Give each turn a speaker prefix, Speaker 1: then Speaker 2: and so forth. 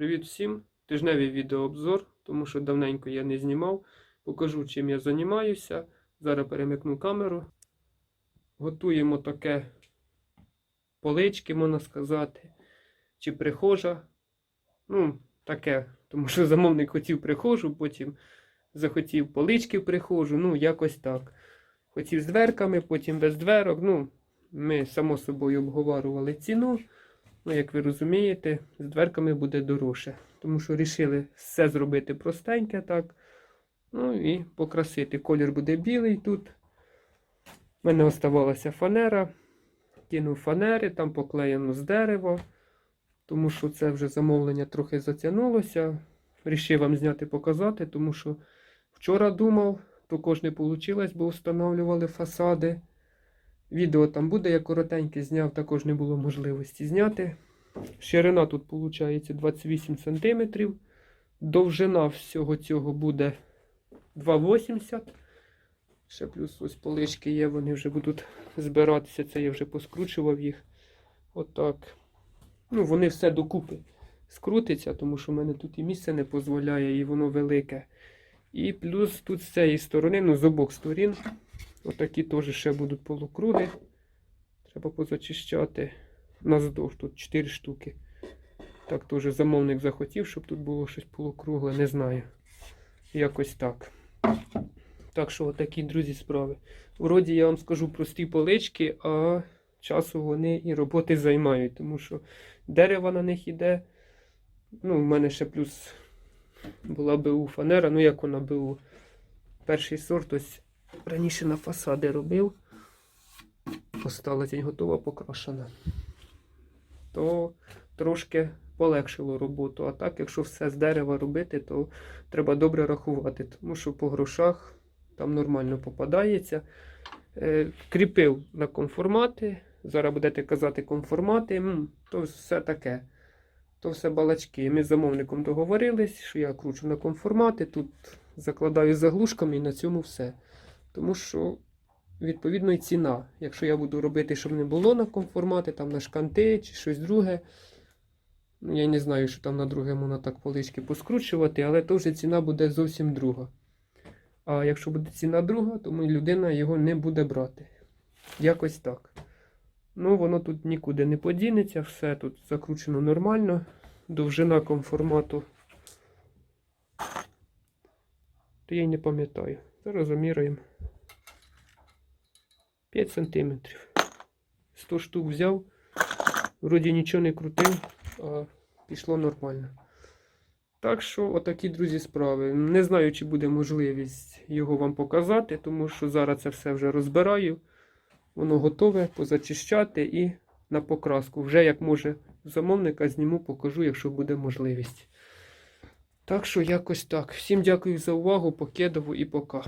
Speaker 1: Привіт всім! Тижневий відеообзор, тому що давненько я не знімав. Покажу, чим я займаюся. Зараз перемикну камеру. Готуємо таке полички, можна сказати, чи прихожа. Ну, таке, тому що замовник хотів прихожу, потім захотів полички в прихожу, ну, якось так. Хотів з дверками, потім без дверок. Ну, ми само собою обговорювали ціну. Ну, як ви розумієте, з дверками буде дорожче. Тому що вирішили все зробити простеньке так. Ну і покрасити. Колір буде білий тут. У мене оставалася фанера. Кинув фанери, там поклеєно з дерева. Тому що це вже замовлення трохи затягнулося. Рішив вам зняти показати, тому що вчора думав, також не вийшло, бо встановлювали фасади. Відео там буде, я коротеньке зняв, також не було можливості зняти. Ширина тут виходить 28 см. Довжина всього цього буде 2,80 Ще плюс ось полички є, вони вже будуть збиратися. Це я вже поскручував їх. Отак. Ну, вони все докупи скрутиться, тому що в мене тут і місце не дозволяє, і воно велике. І плюс тут з цієї сторони, ну з обох сторін. Отакі теж ще будуть полукруги. Треба позачищати. Наздовж тут 4 штуки. Так теж замовник захотів, щоб тут було щось полукругле, не знаю. Якось так. Так що, отакі, друзі, справи. Вроді я вам скажу прості полички, а часу вони і роботи займають, тому що дерева на них іде. Ну, в мене ще плюс була БУ фанера, ну як вона БУ. Перший сорт ось раніше на фасади робив. Остала тінь готова покрашена. То трошки полегшило роботу. А так, якщо все з дерева робити, то треба добре рахувати, тому що по грошах там нормально попадається. Е, кріпив на конформати. Зараз будете казати конформати, то все таке. То все балачки. Ми з замовником договорились, що я кручу на конформати, тут закладаю заглушками і на цьому все. Тому що, відповідно, і ціна. Якщо я буду робити, щоб не було на конформати, там на шканти чи щось друге. Ну, я не знаю, що там на друге можна так полички поскручувати, але то вже ціна буде зовсім друга. А якщо буде ціна друга, то людина його не буде брати. Якось так. Ну, воно тут нікуди не подінеться, все тут закручено нормально. Довжина конформату. То я й не пам'ятаю. Зараз заміряємо. 5 см. 100 штук взяв. Вроді нічого не крутив, а пішло нормально. Так що, отакі, друзі, справи. Не знаю, чи буде можливість його вам показати, тому що зараз це все вже розбираю. Воно готове позачищати і на покраску. Вже як може замовника зніму, покажу, якщо буде можливість. Так що якось так. Всім дякую за увагу, покедову і пока.